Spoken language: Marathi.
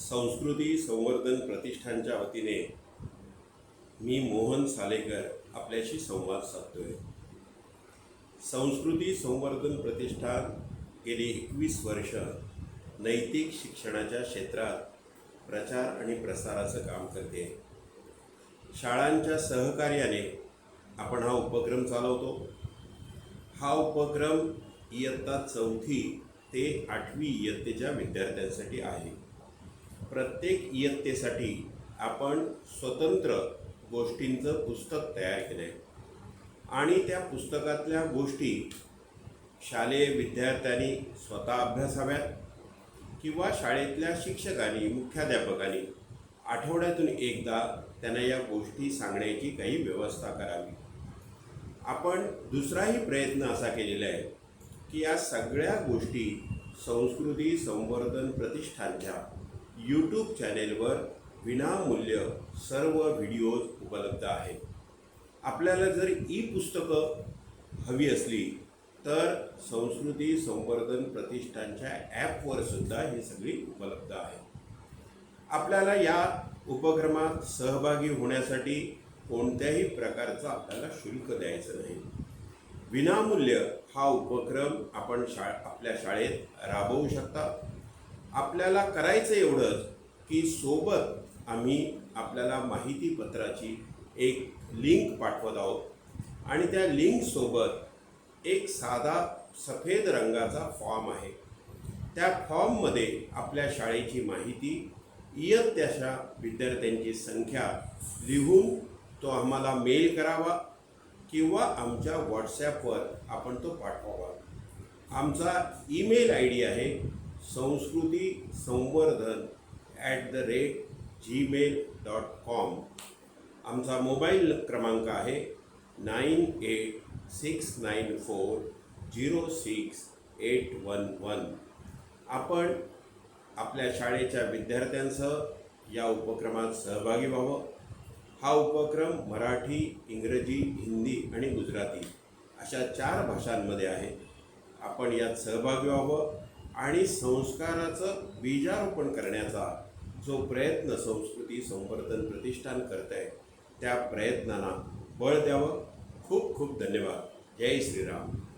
संस्कृती संवर्धन प्रतिष्ठानच्या वतीने मी मोहन सालेकर आपल्याशी संवाद साधतोय. संस्कृती संवर्धन प्रतिष्ठान गेली एकवीस वर्ष नैतिक शिक्षणाच्या क्षेत्रात प्रचार आणि प्रसाराचं काम करते. शाळांच्या सहकार्याने आपण हा उपक्रम चालवतो. हा उपक्रम इयत्ता चौथी ते आठवी इयत्तेच्या विद्यार्थ्यांसाठी आहे. प्रत्येक इयत्तेसाठी आपण स्वतंत्र गोष्टींचं पुस्तक तयार केलं आहे आणि त्या पुस्तकातल्या गोष्टी शालेय विद्यार्थ्यांनी स्वतः अभ्यासाव्यात किंवा शाळेतल्या शिक्षकांनी मुख्याध्यापकांनी आठवड्यातून एकदा त्यांना या गोष्टी सांगण्याची काही व्यवस्था करावी. आपण दुसराही प्रयत्न असा केलेला आहे की या सगळ्या गोष्टी संस्कृती संवर्धन प्रतिष्ठानच्या यूट्यूब चॅनेलवर विनामूल्य सर्व व्हिडिओज उपलब्ध आहेत. आपल्याला जर ई पुस्तकं हवी असली तर संस्कृती संवर्धन प्रतिष्ठानच्या ॲपवर सुद्धा ही सगळी उपलब्ध आहे. आपल्याला या उपक्रमात सहभागी होण्यासाठी कोणत्याही प्रकारचं आपल्याला शुल्क द्यायचं नाही. विनामूल्य हा उपक्रम आपण शा आपल्या शाळेत राबवू शकता. आपल्याला करायचं एवढंच की सोबत आम्ही आपल्याला माहितीपत्राची एक लिंक पाठवत आहोत. आणि त्या लिंकसोबत एक साधा सफेद रंगाचा फॉर्म आहे. त्या फॉर्ममध्ये आपल्या शाळेची माहिती इयत्तेच्या विद्यार्थ्यांची संख्या लिहून तो आम्हाला मेल करावा किंवा आमच्या व्हॉट्सॲपवर आपण तो पाठवावा. आमचा ईमेल आय डी आहे संस्कृती संवर्धन at the rate Gmail dot com आमचा मोबाईल क्रमांक आहे nine eight six nine four zero six eight one one. आपण आपल्या शाळेच्या विद्यार्थ्यांसह या उपक्रमात सहभागी व्हावं. हा उपक्रम मराठी इंग्रजी हिंदी आणि गुजराती अशा चार भाषांमध्ये आहे. आपण यात सहभागी व्हावं. आणि संस्काराचं बीजारोपण करण्याचा जो प्रयत्न संस्कृती संवर्धन प्रतिष्ठान करत आहे त्या प्रयत्नांना बळ द्यावं. खूप खूप धन्यवाद. जय श्रीराम.